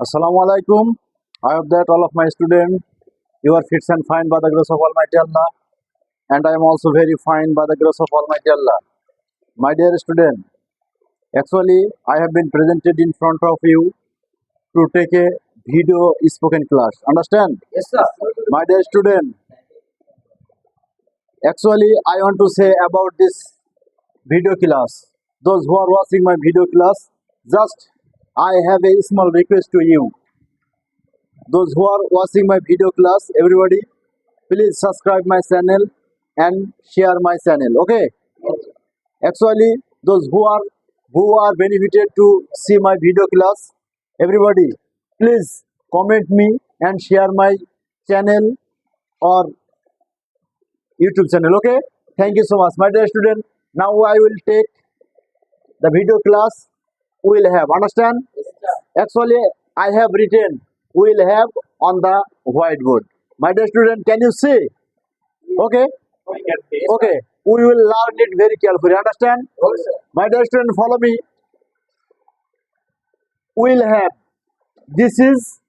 Assalamu alaikum. I hope that all of my students, you are fit and fine by the grace of Almighty Allah. And I am also very fine by the grace of Almighty Allah. My dear student, actually I have been presented in front of you to take a video spoken class. Understand? Yes, sir. My dear student, actually I want to say about this video class. Those who are watching my video class, just I have a small request to you. Those who are watching my video class, everybody, please subscribe my channel and share my channel. Okay? Actually, those who are who are benefited to see my video class, everybody, please comment me and share my channel or YouTube channel. Okay? Thank you so much, my dear student. Now I will take the video class We will have understand. Yes, sir. Actually, I have written we will have on the whiteboard. My dear student, can you see? Okay, We can face. okay. We will learn it very carefully. Understand? Okay, sir. My dear student, follow me. Will have. This is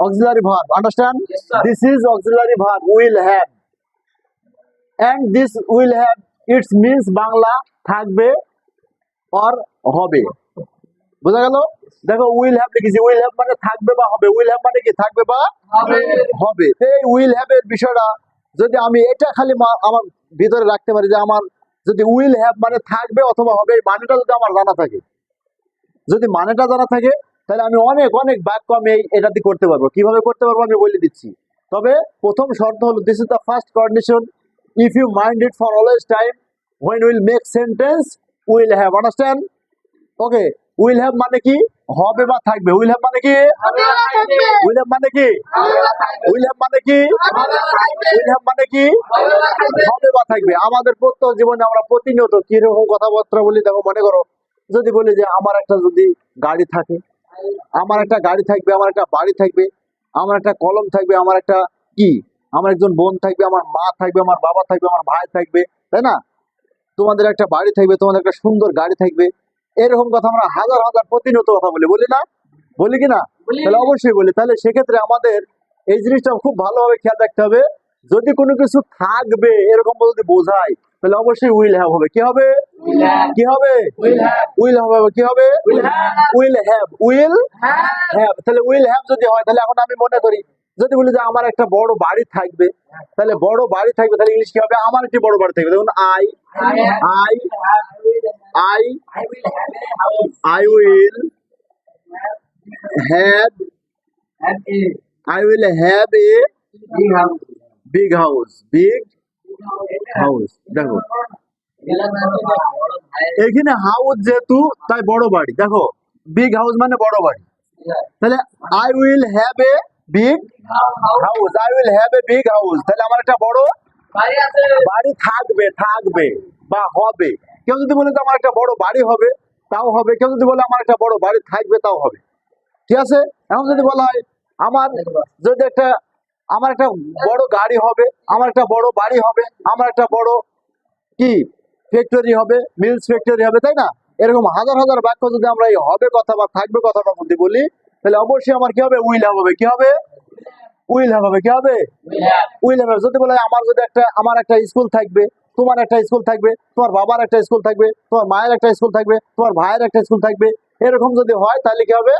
auxiliary verb. Understand? Yes, sir. This is auxiliary verb. Will have. And this will have. It means Bangla থাকবে or হবে বোঝা গেল? দেখো will have লিখেছি। Will have মানে থাকবে বা হবে। উইল হ্যাভ মানে কি? থাকবে বা হবে। এই উইল হ্যাভ এর বিষয়টা যদি আমি এটা খালি আমার ভিতরে রাখতে পারি যে আমার যদি উইল হ্যাভ মানে থাকবে অথবা হবে এই মানেটা যদি আমার জানা থাকে। যদি মানেটা জানা থাকে তাহলে আমি অনেক অনেক বাক্য আমি এই এটাতে করতে পারব। কীভাবে করতে পারব আমি বলে দিচ্ছি। তবে প্রথম শর্ত হলো this is the first condition if you mind it for always time when will make sentence will have understand okay will have মানে কি হবে বা থাকবে উইল হ্যাভ মানে কি। উইল হ্যাভ মানে কি। উইল হ্যাভ মানে কি। উইল হ্যাভ মানে কি। হবে বা থাকবে আমাদের প্রত্যেক জীবনে আমরা প্রতিনিয়ত কীরকম কথাবার্তা বলি, দেখো, মনে করো, যদি বলি যে আমার একটা যদি গাড়ি থাকে, আমার একটা গাড়ি থাকবে, আমার একটা বাড়ি থাকবে, আমার একটা কলম থাকবে, আমার একটা কি আমার একজন বোন থাকবে, আমার মা থাকবে, আমার বাবা থাকবে, আমার ভাই থাকবে, তাই না তোমাদের একটা বাড়ি থাকবে, তোমাদের একটা সুন্দর গাড়ি থাকবে এরকম কথা আমরা হাজার হাজার প্রতিনিয়ত কথা বলি বলি না? বলি কি না? তাহলে অবশ্যই বলি। তাহলে সেক্ষেত্রে আমাদের এই জিনিসটা খুব ভালোভাবে খেয়াল রাখতে হবে। যদি কোনো কিছু থাকবে এরকম যদি বোঝায় তাহলে অবশ্যই উইল হ্যাভ হবে। কি হবে? কি হবে. উইল হবে। কি হবে? Will have. উইল হ্যাঁ। হ্যাভ। তাহলে উইল হ্যাভ যদি হয় তাহলে এখন আমি মনে করি যদি বলি যে আমার একটা বড় বাড়ি থাকবে, তাহলে বড় বাড়ি থাকবে, তাহলে ইংলিশ কি হবে? আমার একটি বড় বাড়ি থাকবে। দেখুন I I I. I will have I will have a big house big house দেখো। এখানে হাউস যেহেতু, তাই বড় বাড়ি, দেখো। বিগ হাউস মানে বড় বাড়ি। তাহলে I will have a big house I will have a big house তাহলে আমার একটা বড় বাড়ি আছে। বাড়ি থাকবে থাকবে বা হবে। কেউ যদি বলে যে আমার একটা বড় বাড়ি হবে তাও হবে। কেউ যদি বলে আমার একটা বড় বাড়ি থাকবে তাও হবে। ঠিক আছে? এখন যদি বলা হয় আমার যদি একটা আমার একটা বড় গাড়ি হবে আমার একটা বড় বাড়ি হবে আমার একটা বড় কি? ফ্যাক্টরি হবে মিলস ফ্যাক্টরি হবে তাই না? এরকম হাজার হাজার বাক্য যদি আমরা এই হবে কথা বা থাকবে কথাটার মধ্যে বলি তাহলে অবশ্যই আমার কি হবে? উইল হ্যাভ হবে। কি হবে? উইল হ্যাভ হবে। কি হবে? উইল হ্যাভ যদি বলে আমার যদি একটা আমার একটা স্কুল থাকবে তোমার একটা স্কুল থাকবে তোমার বাবার একটা স্কুল থাকবে তোমার মায়ের একটা স্কুল থাকবে তোমার ভাইয়ের একটা স্কুল থাকবে এরকম যদি হয় তাহলে কি হবে?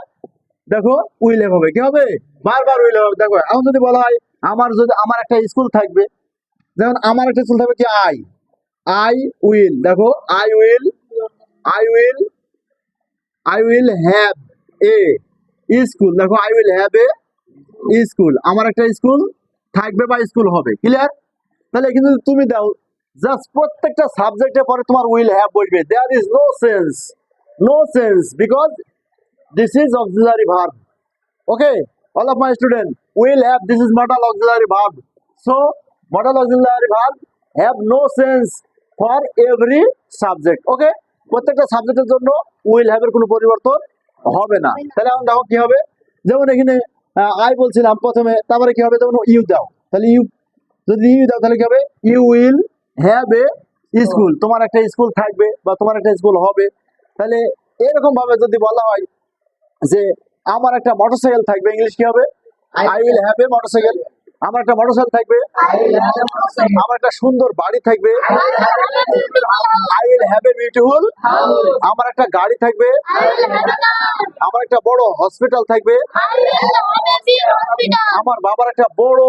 দেখো উইল হবে। কি হবে? বারবার উইল হবে। দেখো এখন যদি বলা হয় আমার যদি আমার একটা স্কুল থাকবে যেমন আমার একটা স্কুল থাকবে কি? আই আই উইল দেখো I will I will I will have a school, দেখো I will have a school আমার একটা স্কুল থাকবে বা স্কুল হবে ক্লিয়ার তাহলে কিন্তু তুমি দাও জাস্ট প্রত্যেকটা সাবজেক্টের পরে তোমার উইল হ্যাভ বসবে there is no sense no sense because this is auxiliary verb okay? All of my student will have, this is modal auxiliary verb. So, modal auxiliary verb have no sense for every subject okay প্রত্যেকটা সাবজেক্টের জন্য will হ্যাভের কোনো পরিবর্তন হবে না। তাহলে এখন দেখো কি হবে? যেমন এখানে আই বলছিলাম প্রথমে তারপরে কি হবে? যেমন ইউ দাও। তাহলে ইউ যদি ইউ দাও তাহলে কি হবে? You will have a school তোমার একটা স্কুল থাকবে বা তোমার একটা স্কুল হবে। তাহলে এরকম ভাবে যদি বলা হয় যে আমার একটা মোটরসাইকেল থাকবে ইংলিশ কি হবে? I will have a motorcycle আমার একটা মোটরসাইকেল থাকবে. আমার একটা সুন্দর বাড়ি থাকবে। I will have a beautiful আমার একটা গাড়ি থাকবে। আমার একটা বড় হসপিটাল থাকবে। আমার বাবার একটা বড়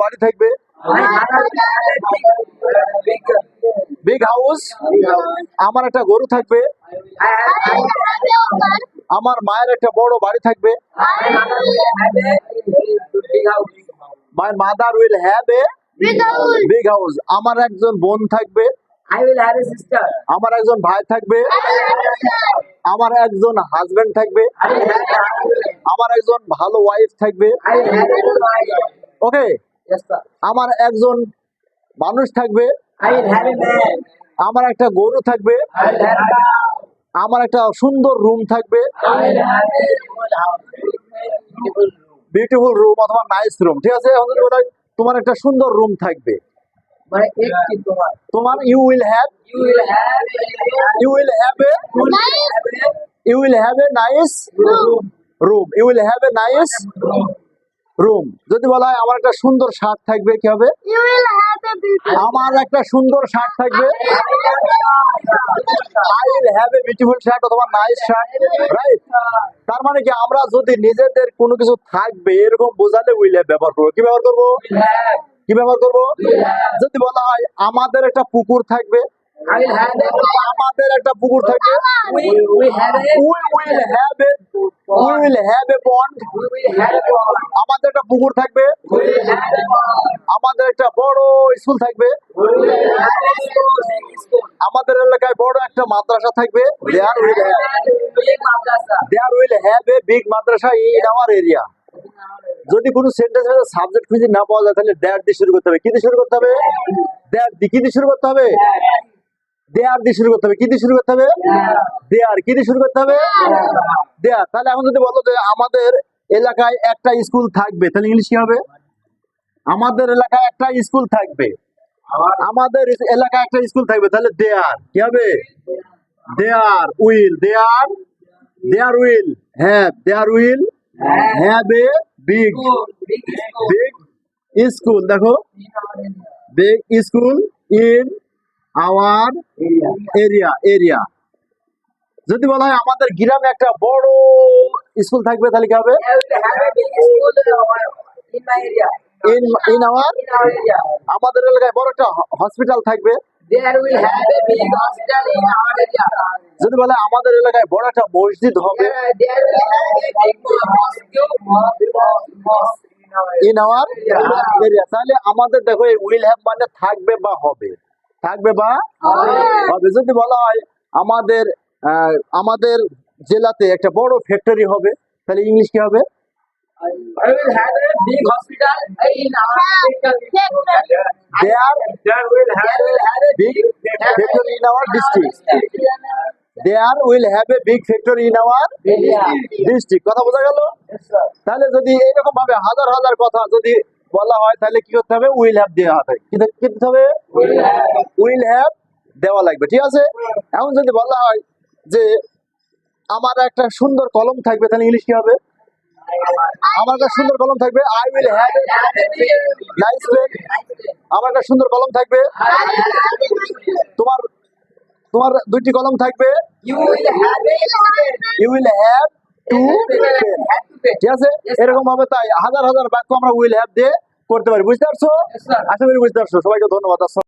বাড়ি থাকবে। বিগ হাউস আমার একটা গরু থাকবে। আমার মায়ের একটা বড় বাড়ি থাকবে। My mother will have a big house আমার একজন বোন থাকবে। I will have a sister. আমার একজন ভাই থাকবে। আমার একজন হাজবেন্ড থাকবে. আমার একজন ভালো ওয়াইফ থাকবে। ওকে. আমার একজন মানুষ থাকবে. আমার একটা গরু থাকবে। আমার একটা সুন্দর রুম থাকবে। বিউটিফুল রুম অথবা নাইস রুম ঠিক আছে? তোমার একটা সুন্দর রুম থাকবে। মানে তোমার। তোমার you will have you will have you will have a you will have a nice room you will have a nice room. Room. যদি বলা হয় আমার একটা সুন্দর শার্ট থাকবে কি হবে? আমার একটা সুন্দর শার্ট থাকবে। I will have a beautiful shirt অথবা নাইস শার্ট রাইট তার মানে কি আমরা যদি নিজেদের কোনো কিছু থাকবে এরকম বোঝালে উইল হ্যাভ ব্যবহার করব। কি ব্যবহার করব? কি ব্যবহার করব? যদি বলা হয় আমাদের একটা পুকুর থাকবে আমাদের একটা পুকুর we will have a we will have a pond. আমাদের একটা পুকুর থাকবে. আমাদের একটা বড় স্কুল থাকবে। আমাদের এলাকায় বড় একটা মাদ্রাসা থাকবে। There will there will have a big Madrasa. In our area যদি কোনো সেন্টেন্স সাবজেক্ট খুঁজে না পাওয়া যায় তাহলে দেয়ার দিয়ে শুরু করতে হবে। কি দিয়ে শুরু করতে হবে? দেয়ার দি কি দিয়ে শুরু করতে হবে? দেয়ার দিয়ে শুরু করতে হবে। কি দিয়ে শুরু করতে হবে? দেয়ার। কি দিয়ে শুরু করতে হবে? দেয়ার। তাহলে এখন যদি বলো যে আমাদের এলাকায় একটা স্কুল থাকবে তাহলে ইংলিশ কি হবে? আমাদের এলাকায় একটা স্কুল থাকবে। আমাদের এলাকায় একটা স্কুল থাকবে তাহলে দেয়ার। কি হবে? There will. There? There will. Have there will. Have a big. Big school. দেখো. Big school in our area area যদি বলা হয় আমাদের গ্রামে একটা বড় স্কুল থাকবে তাহলে কি হবে? আমাদের এলাকায় বড় একটা হসপিটাল থাকবে। যদি বলে আমাদের এলাকায় বড় একটা মসজিদ হবে। ইন আওয়ার এরিয়া তাহলে আমাদের দেখো উইল হ্যাভ মানে থাকবে বা হবে। থাকবে বা? হবে। যদি বলা হয় আমাদের আমাদের জেলাতে একটা বড় ফ্যাক্টরি হবে তাহলে ইংলিশ কি হবে? There will have a big factory in our district কথা বোঝা গেল? তাহলে যদি এইরকম ভাবে হাজার হাজার কথা যদি বলা হয় তাহলে কি করতে হবে? উইল হ্যাভ দেওয়া হবে। কি দিতে হবে? উইল হ্যাভ দেওয়া লাগবে ঠিক আছে? এখন যদি বলা হয় যে আমার একটা সুন্দর কলম থাকবে তাহলে ইংলিশ কি হবে? আমার একটা সুন্দর কলম থাকবে I will have a nice pen আমার একটা সুন্দর কলম থাকবে। তোমার তোমার দুইটি কলম থাকবে। You will have two. ঠিক আছে? এরকম ভাবে তাই। হাজার হাজার বাক্য আমরা উইল হ্যাভ দিয়ে করতে পারি। বুঝতে পারছ? আশা করি বুঝতে পারছ। সবাইকে ধন্যবাদ।